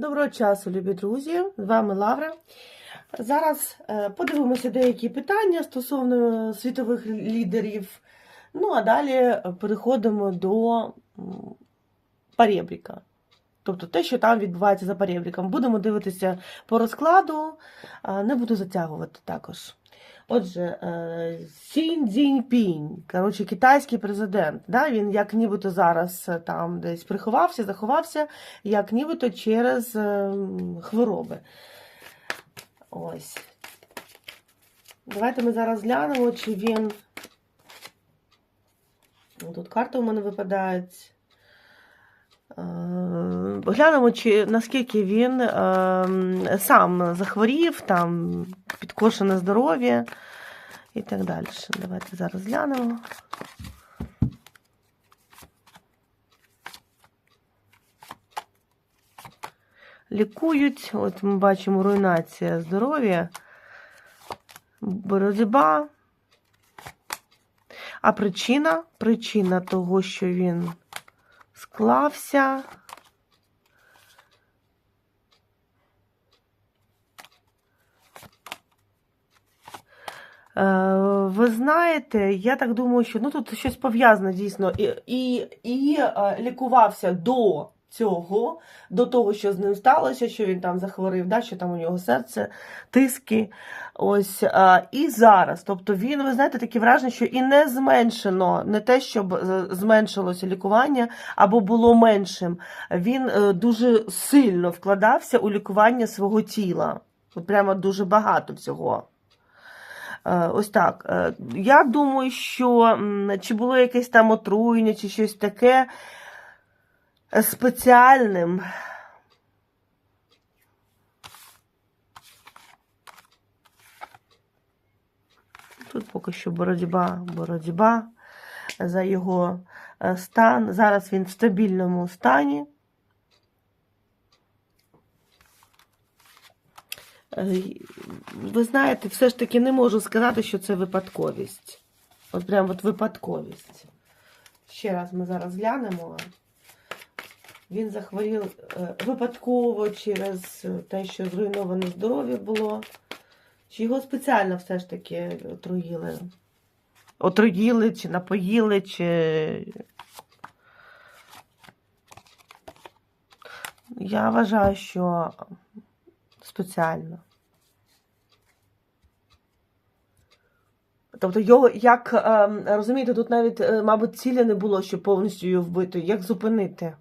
Доброго часу, любі друзі! З вами Лавра. Зараз е, подивимося деякі питання стосовно світових лідерів. Ну, а далі переходимо до м, перебріка. Тобто те, що там відбувається за перебріком. Будемо дивитися по розкладу, не буду затягувати також. Отже, е, Сінь Цзіньпінь, коротше, китайський президент. Да? Він як нібито зараз е, там десь приховався, заховався, як нібито через е, хвороби. Ось. Давайте ми зараз глянемо, чи він. Ну, Тут карти у мене випадають. Е, Глянемо, чи наскільки він е, сам захворів, там підкошене здоров'я і так далі. Давайте зараз глянемо. Лікують, от ми бачимо руйнація здоров'я, боротьба. А причина? Причина того, що він склався. Е, Ви знаєте, я так думаю, що ну тут щось пов'язане дійсно і, і, і е, лікувався до цього, до того, що з ним сталося, що він там захворів, да, що там у нього серце, тиски. Ось е, і зараз. Тобто він, ви знаєте, таке враження, що і не зменшено, не те, щоб зменшилося лікування або було меншим. Він е, дуже сильно вкладався у лікування свого тіла. Прямо дуже багато всього. Е, Ось так. Е, Я думаю, що чи було якесь там отруєння, чи щось таке спеціальним. Тут поки що боротьба, боротьба за його е, стан. Зараз він в стабільному стані. Е, Ви знаєте, все ж таки не можу сказати, що це випадковість. От прям от випадковість. Ще раз ми зараз глянемо. Він захворів е, випадково через те, що зруйноване здоров'я було. Чи його спеціально все ж таки отруїли? Отруїли, чи напоїли, чи. Я вважаю, що спеціально. Тобто його, як ем, розумієте, тут навіть, е, мабуть, цілі не було, щоб повністю його вбити. Як зупинити?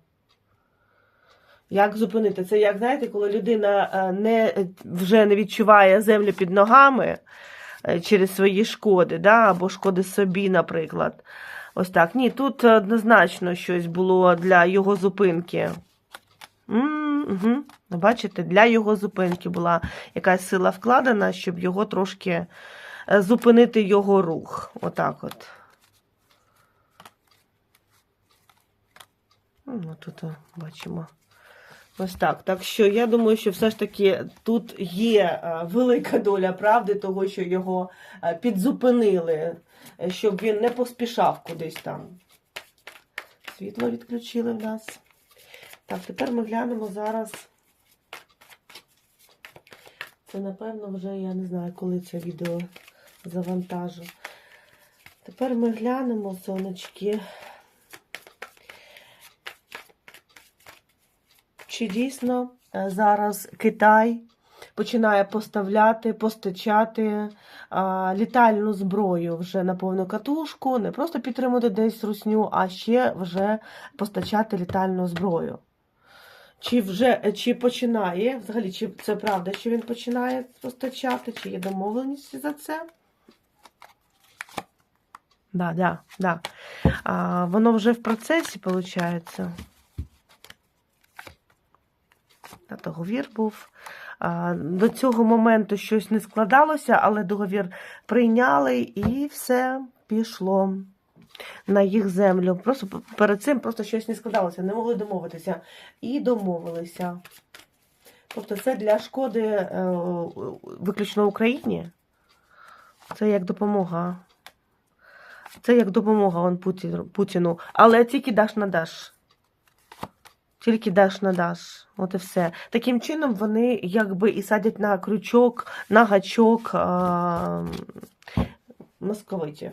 Як зупинити? Це як, знаєте, коли людина е, не, вже не відчуває землю під ногами е, через свої шкоди, да? або шкоди собі, наприклад. Ось так. Ні, тут однозначно щось було для його зупинки. М. Бачите, для його зупинки була якась сила вкладена, щоб його трошки е, зупинити його рух. Отак от. Ну, тут бачимо. Ось так. Так що я думаю, що все ж таки тут є е, велика доля правди, того, що його е, підзупинили, е, щоб він не поспішав кудись там. Світло відключили в нас. Так, тепер ми глянемо зараз. Це, напевно, вже я не знаю, коли це відео завантажу. Тепер ми глянемо, сонечки. Чи дійсно е, зараз Китай починає поставляти, постачати а, літальну зброю вже на повну катушку, не просто підтримувати десь русню, а ще вже постачати літальну зброю. Чи вже чи починає, взагалі, чи це правда, що він починає постачати, чи є домовленість за це? Да, да, да. А, воно вже в процесі, виходить. Договір був. До цього моменту щось не складалося, але договір прийняли і все пішло на їх землю. Просто перед цим просто щось не складалося, не могли домовитися. І домовилися. Тобто це для шкоди е, виключно Україні. Це як допомога. Це як допомога он, Путіну. Але тільки даш на даш. Скільки даш надаш. От і все. Таким чином вони якби і садять на крючок, на гачок московитів.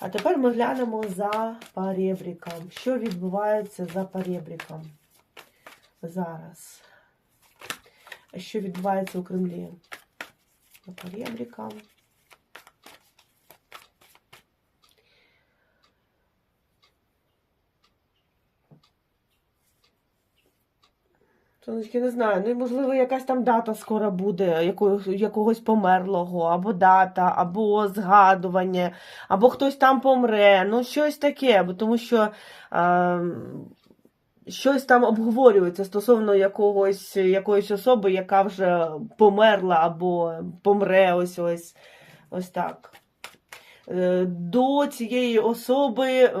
А тепер ми глянемо за перебріком. Що відбувається за перебріком зараз? Що відбувається у Кремлі? За перебріком. Сонечки, не знаю, ну можливо, якась там дата скоро буде, якогось, якогось померлого, або дата, або згадування, або хтось там помре, ну щось таке, бо тому що е, щось там обговорюється стосовно якогось, якоїсь особи, яка вже померла або помре ось ось ось так. Е, До цієї особи е,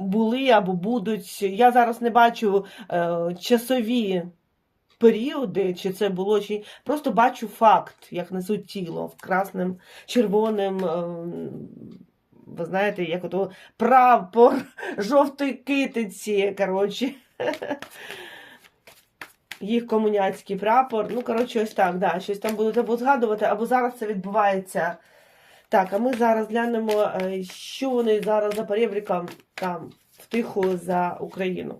були або будуть. Я зараз не бачу е, часові періоди, чи це було, чи просто бачу факт, як несуть тіло в красним, червоним. е, Ви знаєте, як ото прапор жовтої китиці, коротше. Їх комуняцький прапор. Ну, коротше, ось так, да, щось там будуть або згадувати, або зараз це відбувається. Так, а ми зараз глянемо, е, що вони зараз за перебріком там втихо за Україну.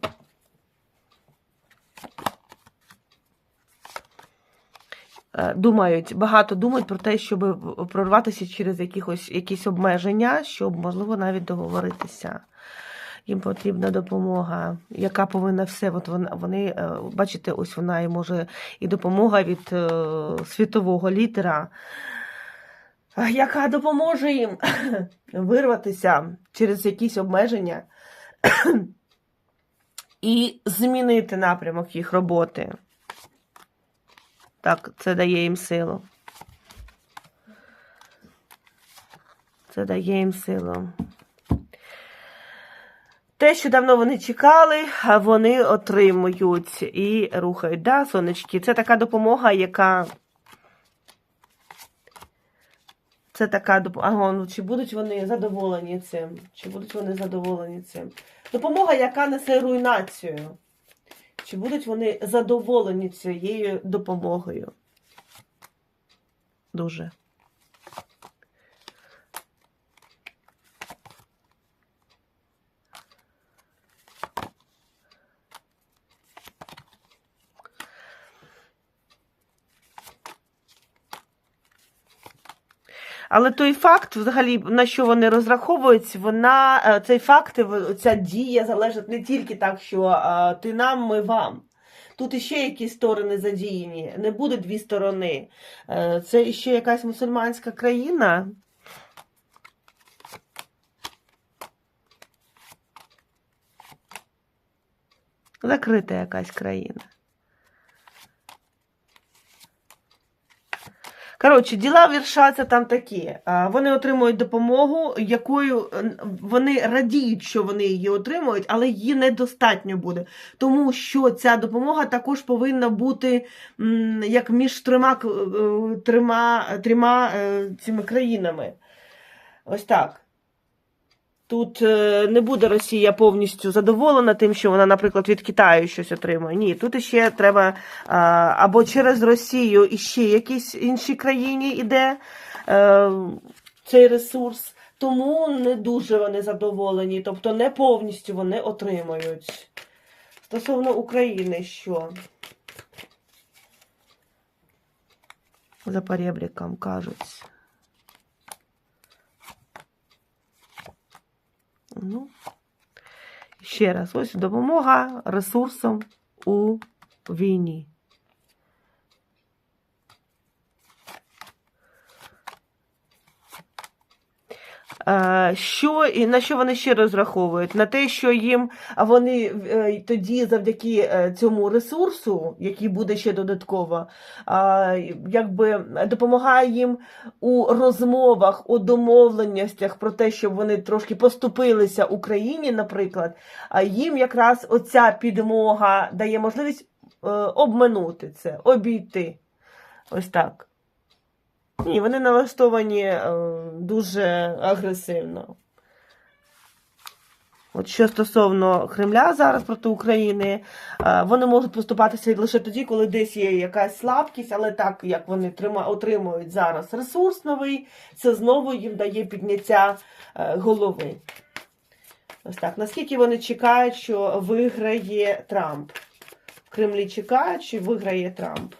Думають, багато думають про те, щоб прорватися через якихось, якісь обмеження, щоб, можливо, навіть договоритися. Їм потрібна допомога, яка повинна все. От вони, е, бачите, ось вона і може і допомога від е, світового лідера, е, яка допоможе їм вирватися через якісь обмеження і змінити напрямок їх роботи. Так, це дає їм силу. Це дає їм силу. Те, що давно вони чекали, вони отримують і рухають. Да, сонечки? Це така допомога, яка. Це така допомога. Ну, чи будуть вони задоволені цим? Чи будуть вони задоволені цим? Допомога, яка несе руйнацію. Чи будуть вони задоволені цією допомогою? Дуже. Але той факт, взагалі, на що вони розраховують, вона е, цей факт, ця дія залежить не тільки так, що е, ти нам, ми вам. Тут іще якісь сторони задіяні. Не буде дві сторони. Е, Це іще якась мусульманська країна. Закрита якась країна. Коротше, діла віршаться там такі. Вони отримують допомогу, якою е, вони радіють, що вони її отримують, але її недостатньо буде. Тому що ця допомога також повинна бути як між трьома, е, трьома, трьома е, цими країнами. Ось так. Тут е, не буде Росія повністю задоволена тим, що вона, наприклад, від Китаю щось отримує. Ні, тут іще треба або через Росію іще якісь інші країні йде е, цей ресурс. Тому не дуже вони задоволені, тобто не повністю вони отримують. Стосовно України, що за перебріком кажуть. Ну, ще раз, ось допомога ресурсам у війні. Що і на що вони ще розраховують? На те, що їм вони е, тоді, завдяки е, цьому ресурсу, який буде ще додатково, якби допомагає їм у розмовах, у домовленостях про те, щоб вони трошки поступилися Україні, наприклад, а їм якраз оця підмога дає можливість е, обминути це, обійти. Ось так. Ні, вони налаштовані е, дуже агресивно. От що стосовно Кремля зараз проти України, е, вони можуть поступатися лише тоді, коли десь є якась слабкість, але так як вони отримують зараз ресурс новий, це знову їм дає підняття е, голови. Ось так. Наскільки вони чекають, що виграє Трамп? В Кремлі чекають, чи виграє Трамп?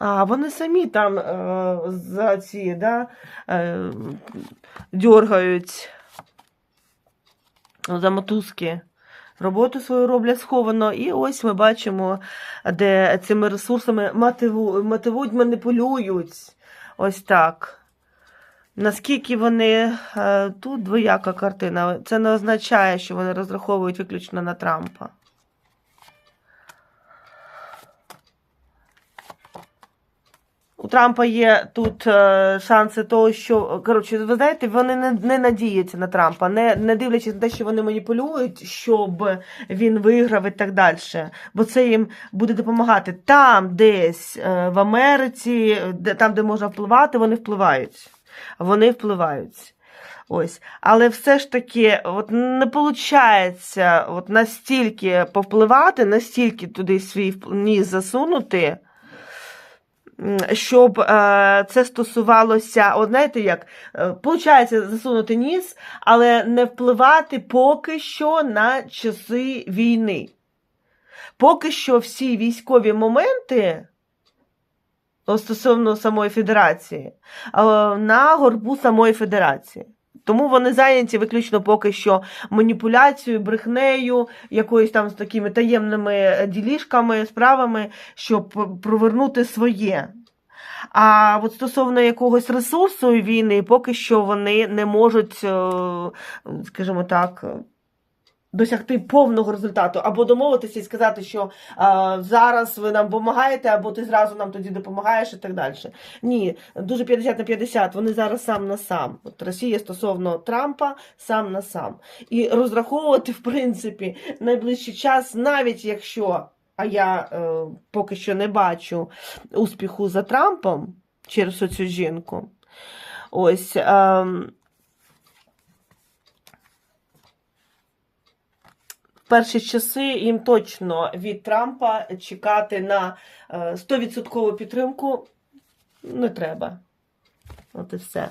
А вони самі там е, за ці, да, е, дергають за мотузки. Роботу свою роблять сховано. І ось ми бачимо, де цими ресурсами мотиву, мотивують, маніпулюють. Ось так. Наскільки вони е, тут двояка картина, це не означає, що вони розраховують виключно на Трампа. У Трампа є тут е, шанси того, що коротше, ви знаєте, вони не, не надіються на Трампа, не, не дивлячись на те, що вони маніпулюють, щоб він виграв і так далі. Бо це їм буде допомагати там, десь е, в Америці, де там, де можна впливати, вони впливають. Вони впливають. Ось, але все ж таки, от не виходить от настільки повпливати, настільки туди свій ніс засунути, щоб е, це стосувалося, от знаєте як, е, получається засунути ніс, але не впливати поки що на часи війни. Поки що всі військові моменти стосовно самої федерації, е, на горбу самої федерації. Тому вони зайняті виключно поки що маніпуляцією, брехнею, якоюсь там з такими таємними ділішками, справами, щоб провернути своє. А от стосовно якогось ресурсу війни, поки що вони не можуть, е, скажімо так, досягти повного результату, або домовитися і сказати, що а, зараз ви нам допомагаєте, або ти зразу нам тоді допомагаєш і так далі. Ні, дуже 50 на 50, вони зараз сам на сам. От Росія стосовно Трампа сам на сам. І розраховувати, в принципі, найближчий час, навіть якщо, а я е, поки що не бачу успіху за Трампом через оцю жінку. Ось. ем, перші часи їм точно від Трампа чекати на е, 100% підтримку не треба. От і все.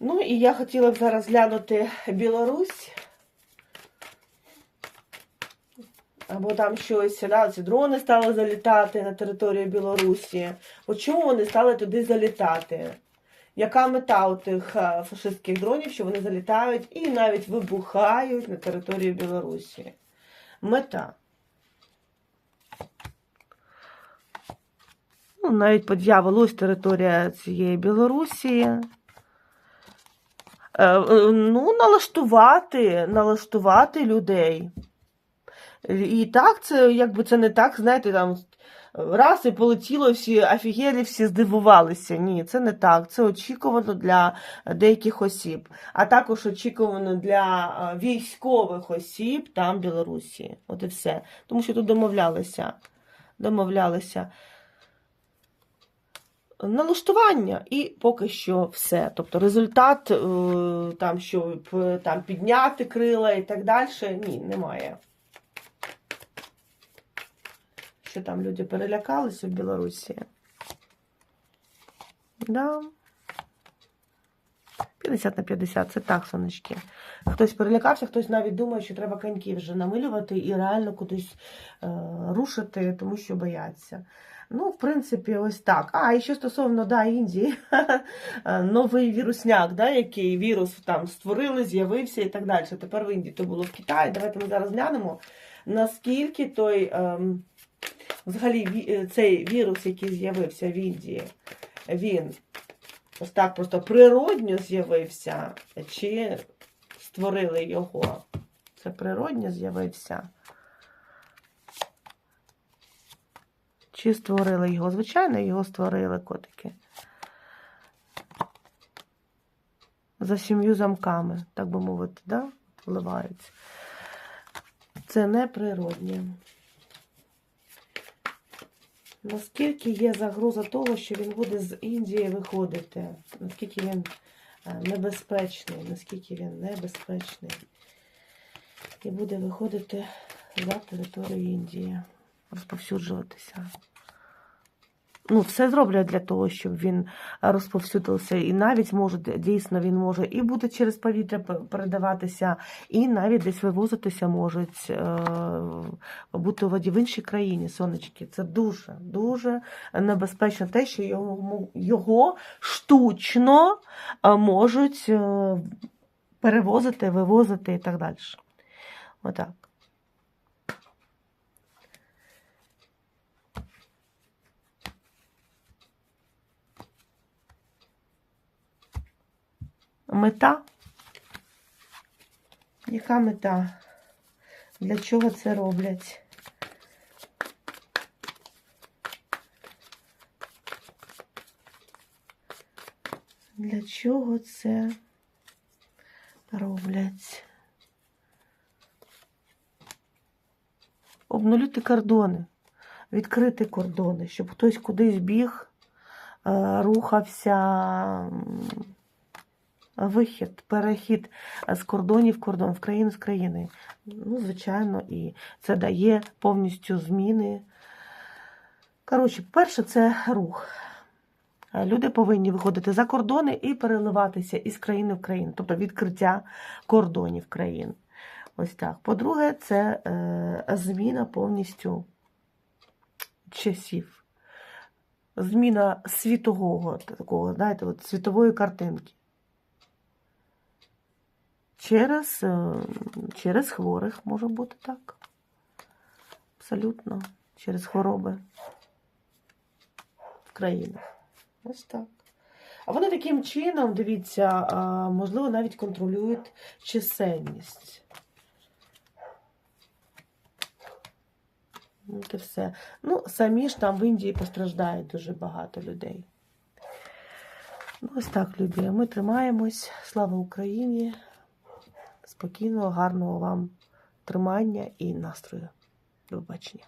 Ну і я хотіла б зараз глянути Білорусь. Або там щось, да, ці дрони стали залітати на територію Білорусі. От чому вони стали туди залітати? Яка мета у тих е, фашистських дронів, що вони залітають і навіть вибухають на території Білорусі? Мета. Ну, навіть по дьяволу ось територія цієї Білорусі. Е, е, Ну, налаштувати, налаштувати людей. І так, це якби це не так, знаєте, там раз і полетіло, всі офігели, всі здивувалися. Ні, це не так. Це очікувано для деяких осіб, а також очікувано для е, військових осіб там Білорусі. От і все. Тому що тут домовлялися. Домовлялися. Налаштування і поки що все. Тобто результат, е, там, щоб е, там підняти крила і так далі, ні, немає. Що там люди перелякалися в Білорусі? Да. 50 на 50, це так, сонечки. Хтось перелякався, хтось навіть думає, що треба коньки вже намилювати і реально кудись е, рушити, тому що бояться. Ну, в принципі, ось так. А, і ще стосовно да, Індії, Е, новий вірусняк, да, який вірус там створили, з'явився і так далі. Тепер в Індії то було в Китаї. Давайте ми зараз глянемо, наскільки той. Ем, Взагалі, е, цей вірус, який з'явився в Індії, він ось так просто природньо з'явився, чи створили його? Це природньо з'явився? Чи створили його? Звичайно, його створили котики. За сім'ю замками, так би мовити, да? вливаються. Це не природнє. Наскільки є загроза того, що він буде з Індії виходити? Наскільки він е, небезпечний, наскільки він небезпечний і буде виходити за територію Індії, розповсюджуватися. Ну, все зроблять для того, щоб він розповсюдився, і навіть може дійсно він може і буде через повітря передаватися, і навіть десь вивозитися можуть е, бути воді в іншій країні, сонечки. Це дуже дуже небезпечно те, що його, його штучно е, можуть е, перевозити, вивозити і так далі. Отак. Мета? Яка мета? Для чого це роблять? Для чого це роблять? Обнулити кордони, відкрити кордони, щоб хтось кудись біг, е, рухався. Вихід, перехід з кордонів в кордон, в країну з країни. Ну, звичайно, і це дає повністю зміни. Коротше, перше, це рух. Люди повинні виходити за кордони і переливатися із країни в країну, тобто відкриття кордонів країн. Ось так. По-друге, це е, зміна повністю часів. Зміна світового такого, знаєте, от світової картинки. Через, е, через хворих може бути так. Абсолютно. Через хвороби в країнах. Ось так. А вони таким чином, дивіться, можливо, навіть контролюють чисельність. І все. Ну, самі ж там в Індії постраждають дуже багато людей. Ну, ось так, любі. Ми тримаємось. Слава Україні! Спокійного, гарного вам тримання і настрою. До побачення.